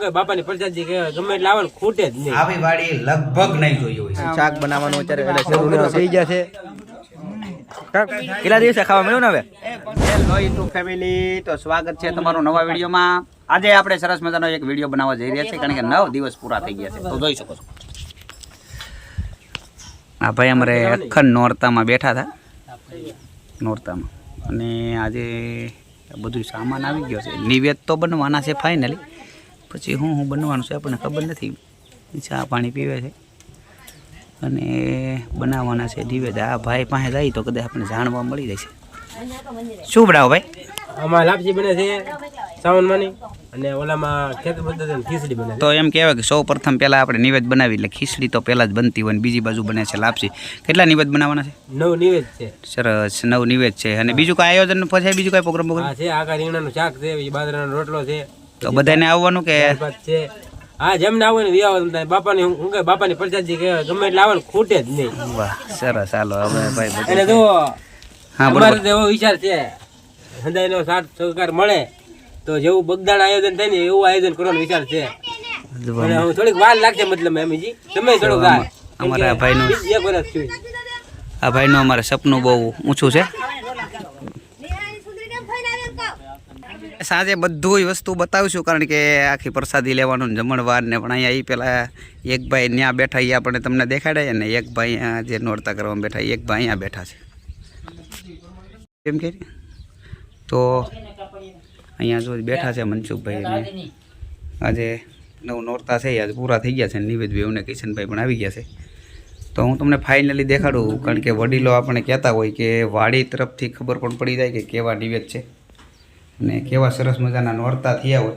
કે બાપાની પ્રસાદી કે ગમે એટલે આવે ખૂટે જ નહીં. આવી વાડી લગભગ નહીં જોઈ હોય. શાક બનાવવાનું અત્યારે એટલે શરૂ થઈ ગયા છે કેટલા દિવસે ખાવા મળ્યું ને હવે? હેલો યુટ્યુબ ફેમિલી તો સ્વાગત છે તમારું નવા વિડીયોમાં. આજે આપણે સરસ મજાનો એક વીડિયો બનાવવા જઈ રહ્યા છીએ કારણ કે નવ દિવસ પૂરા થઈ ગયા છે. તો જોઈ શકો છો. આ ભાઈ અમારે અખંડ નોરતામાં બેઠા હતા. નોરતામાં. અને આજે બધું સામાન આવી ગયો છે. નિવેદ તો બનવાના છે ફાઇનલી પછી હું હું બનવાનું છે આપણને ખબર નથી. ચા પાણી પીવે છે. અને બનાવવાના છે નિવેદ આ ભાઈ પાસે જાય તો કદાચ આપણને જાણવા મળી છે. શું બનાવો ભાઈ? આમાં લાપસી બને છે સાવનમાંની અને ઓલામાં ખેત પદ્ધતિ ખીચડી બને તો એમ કહેવાય કે સૌ પ્રથમ પહેલાં આપણે નિવેદ બનાવી એટલે ખીચડી તો પહેલાં જ બનતી હોય અને બીજી બાજુ બને છે લાપસી. કેટલા નિવેદ બનાવવાના છે? નવ નિવેદ છે. સરસ નવ નિવેદ છે. અને બીજું કાંઈ આયોજન પછી બીજું કાંઈ પ્રોગ્રામ છે આખા રીંગણાનું શાક છે બાજરાનો રોટલો છે. તો બધાને આવવાનું કે? હા જેમને આવવાનું તારે બાપાની હું કે બાપાની પ્રસાદી કે ગમે એટલે આવે ખૂટે જ નહીં. વાહ સરસ. હાલો હવે ભાઈ એટલે જો હા અમારે તો એવો વિચાર છે. હંદાઈનો સાથ સહકાર મળે તો જેવું બગદાણ આયોજન થાય ને એવું આયોજન કરવાનો વિચાર છે. હું થોડીક વાર લાગશે મતલબ એમજી. તમે થોડુંક વાર. અમારા ભાઈનું એક વર્ષ થયું આ ભાઈનું અમારે સપનું બહુ ઊંચું છે. સાંજે બધું વસ્તુ બતાવીશું, કારણ કે આખી પ્રસાદી લેવાનું જમણવાર ને પણ અહીંયા એ પેલા એક ભાઈ ત્યાં બેઠા એ આપણે તમને દેખાડે ને એક ભાઈ અહીંયા જે નોરતા કરવામાં બેઠા એક ભાઈ અહીંયા બેઠા છે. કેમ કે? તો અહીંયા જો બેઠા છે મનસુખભાઈ આજે નવ નોરતા છે આજે પૂરા થઈ ગયા છે નિવેદભાઈ અને કિશનભાઈ પણ આવી ગયા છે. તો હું તમને ફાઇનલી દેખાડું, કારણ કે વડીલો આપણે કહેતા હોય કે વાડી તરફથી ખબર પણ પડી જાય કે કેવા નિવેદ છે. અને કેવા સરસ મજાના નોરતા થયા હોય.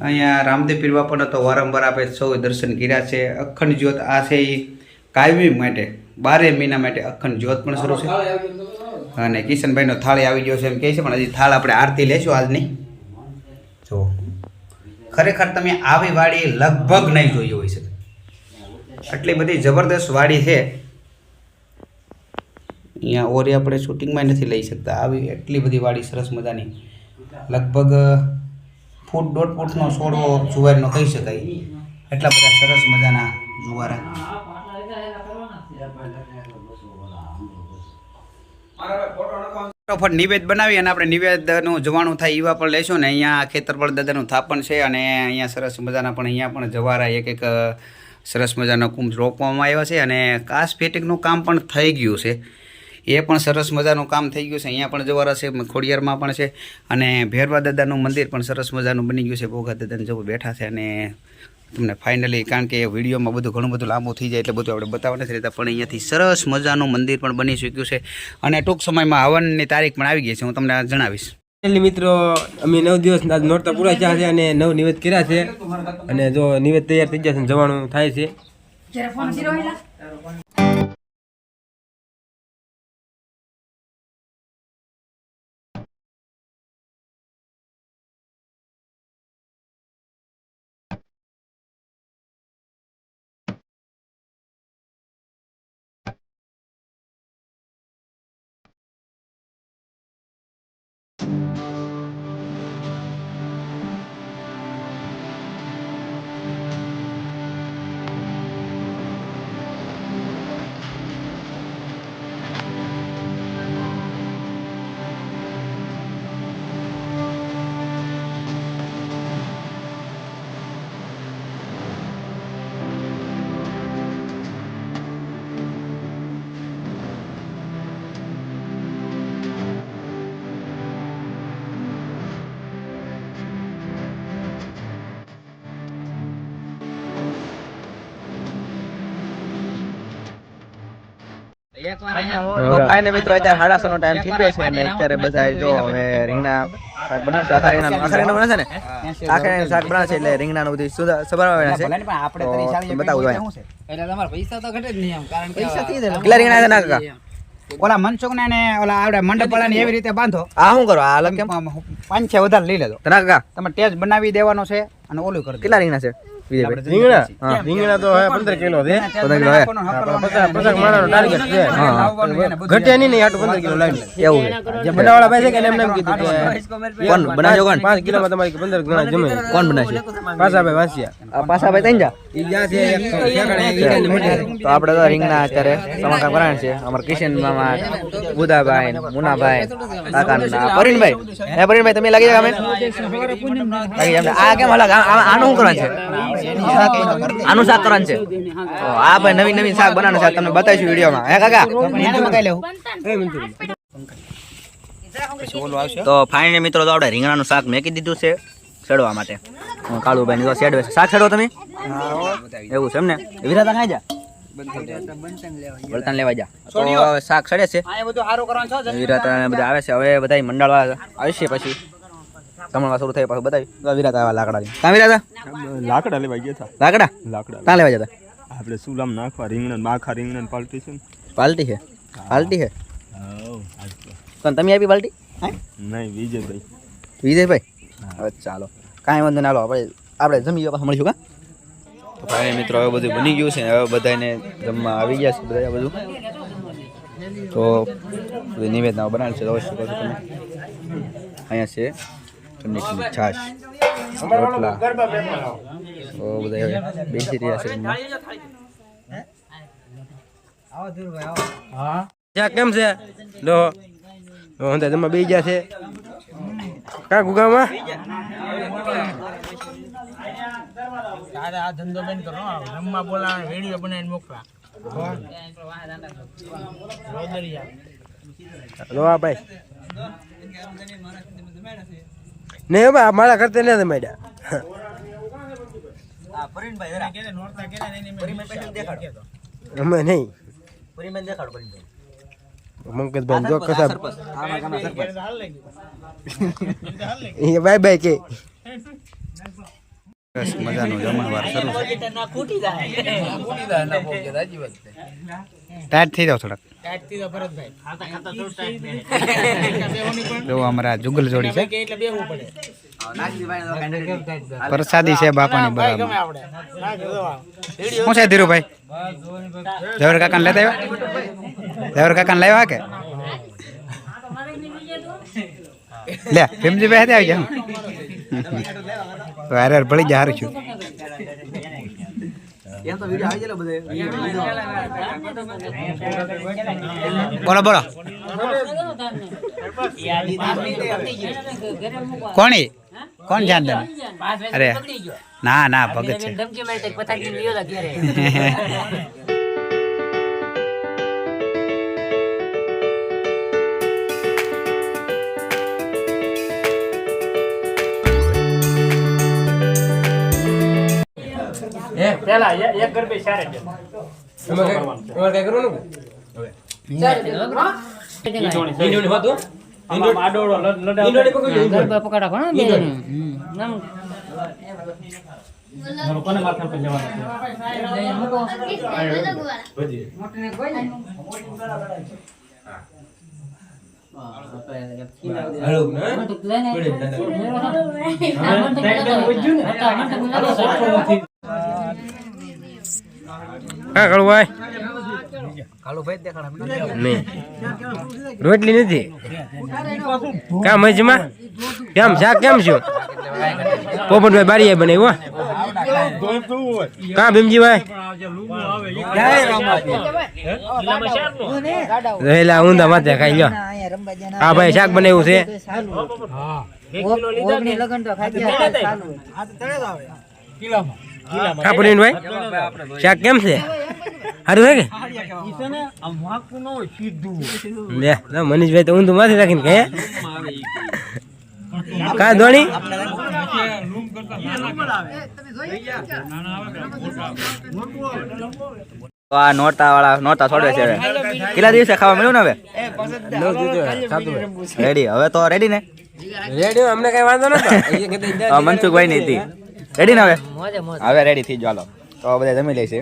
અહીંયા રામદેવ પીર બાપાનો તો વારંવાર આપણે સૌએ દર્શન કર્યા છે. અખંડ જ્યોત આ છે એ કાયમી માટે બારે મહિના માટે અખંડ જ્યોત પણ શરૂ છે. અને કિશનભાઈનો થાળી આવી ગયો છે એમ કહે છે પણ હજી થાળ આપણે આરતી લેશું આજની જો ખરેખર તમે આવી વાડી લગભગ નહીં જોઈ હોય છે. આટલી બધી જબરદસ્ત વાડી છે. અહીંયા ઓરી આપણે શૂટિંગમાં નથી લઈ શકતા. આવી એટલી બધી વાડી સરસ મજાની લગભગ ફૂટ દોઢ ફૂટનો છોડવો જુવારનો કહી શકાય. એટલા બધા સરસ મજાના જુવારા. ફટાફટ નિવેદ બનાવી અને આપણે નિવેદનું જવાનું થાય એવા પણ લેશું ને. અહીંયા ખેતરપળ દાદાનું થાપણ છે અને અહીંયા સરસ મજાના પણ અહીંયા પણ જવારા એક એક સરસ મજાનો કુંભ રોપવામાં આવ્યા છે અને કાસ ફિટિંગનું કામ પણ થઈ ગયું છે. એ પણ સરસ મજાનું કામ થઈ ગયું છે. અહીંયા પણ જવારા છે ખોડિયારમાં પણ છે અને ભેરવા દાદાનું મંદિર પણ સરસ મજાનું બની ગયું છે. ભોગા દાદાને જવું બેઠા છે અને તમને ફાઇનલી કારણ કે વિડીયોમાં બધું ઘણું બધું લાંબુ થઈ જાય એટલે બધું આપણે બતાવવા નથી રહેતા પણ અહીંયાથી સરસ મજાનું મંદિર પણ બની ચૂક્યું છે અને ટૂંક સમયમાં હવનની તારીખ પણ આવી ગઈ છે હું તમને જણાવીશ. એટલે મિત્રો અમે નવ દિવસ આજ નોરતા પૂરા થયા છે અને નવ નિવેદ કર્યા છે. અને જો નિવેદ તૈયાર થઈ જશે છે જવાનું થાય છે. મિત્રો અત્યારે નો ટાઈમ થઈ ગયો છે અને અત્યારે બધા જો હવે રીંગણા શાક બનાવશે આખા રીંગણા આખા રીંગણા બનાવશે ને? આખા શાક બનાવશે એટલે રીંગણાનું બધું સુધા સબરાવવાના છે. બતાવું એટલે તમારા પૈસા તો ઘટે જ નહીં આમ કારણ કે કેટલા રીંગણા છે ના ઓલા મનસુખ ને ઓલા આવડે મંડપવાળાને એવી રીતે બાંધો. આ શું કરો? આ કેમ? પાંચ છે વધારે લઈ લેજો. કાકા. તમે ટેસ્ટ બનાવી દેવાનો છે અને ઓલું કરો કેટલા રીંગણા છે? વિજયભાઈ રીંગણા? હા. રીંગણા તો હવે પંદર કિલો છે. પંદર કિલો હે પચાસ માણસનો ટાર્ગેટ છે. ઘટે નહીં નહીં આટલું પંદર કિલો લાવી એવું છે. જે બનાવવાળા ભાઈ છે કે એમને એમ કીધું કે કોણ બનાવજો કોણ? પાંચ કિલોમાં તમારી પંદર ગણા જમે કોણ બનાવશે? પાછા ભાઈ વાંચ્યા. પાસા ભાઈ તઈ જા. તો આપણે તો રીંગણા અત્યારે સમારકામ કરવાનું છે. અમારા કિશન મામા બુધાભાઈ મુનાભાઈ કાકાના પરિણભાઈ. હે પરિણભાઈ તમે લાગી જાવ અમે? આ કેમ અલગ? આનું શું કરવાનું છે? આનું શાક કરવાનું છે? આ ભાઈ નવી નવી શાક બનાવવાનું છે. તમને બતાવીશું વિડીયોમાં. હે કાકા? તો ફાઇનલી મિત્રો તો આપણે રીંગણાનું શાક મેકી દીધું છે ચડવા માટે. કાળુભાઈ તો સેડવે છે શાક સડવો તમે? એવું છે એમ ને? વિરાતા ખાઈ જા? બળતણ લેવા જા. તો શાક સડે છે. વિરાતા બધા આવે છે. હવે બધા મંડળ આવશે પછી. જમણવા શરૂ થાય પાછું બતાવી વિરાતા આવ્યા લાકડા કાં વિરાતા? લાકડા લેવા ગયા હતા. લાકડા? લાકડા ત્યાં લેવા જતા? આપણે સુલામ નાખવા? રીંગણ માખા રીંગણ પાલટી છે પાલટી છે? પાલટી છે? પણ તમે આપી પાલટી? નહીં વિજયભાઈ. વિજયભાઈ? ચાલો. કાંઈ વાંધો ના લો આપણે આપણે જમી પાછા મળીશું, કા? તો ભાઈ, મિત્રો, હવે બધું બની ગયું છે, હવે બધાને જમવા આવી ગયા છે, બધા બધું. તો બધું નિવેદના બનાવેલ છે શું કહો તમે? અહીંયા છે ઠંડી છાશ, રોટલા. તો બધા બેસી રહ્યા છે. કેમ છે? લો તમે બે ગયા છે. કા ગુગામાં? આ ધંધો બંધ કરો રમવા બોલાવે વીડિયો બનાવીને મોકલા. આ ભાઈ. નહીં હવે આ મારા કરતા નથી મળ્યા. અમે નહીં. મંકતભાઈ જો કસા એ બાય બાય કે બસ મજાનું જમણવાર શરૂ ટાઈટ થઈ જાવ થોડાક જો અમારા જુગલ જોડી છે એટલે બેહવું પડે પ્રસાદી છે બાપાની બરાબર શું છે ધીરુભાઈ જવર કાકાને લેતા આવ્યા જવર કાકાને લાવ્યા કે લે ભીમજીભાઈ હાથે આવી જાવ તો હારે ભળી જા હારું છું બોલો બોલો કોણ? કોણ જાણ તને અરે ના ના ભગત છે પેલા એક ગરબે ચારે કઈ તમારે કઈ કરવાનું ઈંડોની હોતું? ઈંડોની પકડી ઈંડોની હળુક ને? હા કળુભાઈ. નહીં. રોટલી નથી? કામ મજમાં કેમ શાક કેમ છો? પોપટભાઈ બારીએ બનાવ્યું હા. કા ભીમજીભાઈ? રહેલા ઊંધા માથે ખાઈ લ્યો. હા ભાઈ શાક બનાવ્યું છે. હા. પ્રવીણભાઈ શાક કેમ છે? સારું છે કે? લે મનીષભાઈ તો ઊંધું માથે રાખીને કહે કા ધોણી? આ નોરતા વાળા નોટા છોડે છે હવે. કેટલા દિવસે ખાવા મળ્યું ને હવે? રેડી હવે તો રેડી ને? રેડિયો અમને કઈ વાંધો નતો મનસુખભાઈ ની હતી. રેડી ને હવે? હવે રેડી થઈ ચાલો તો બધા જમી લઈશે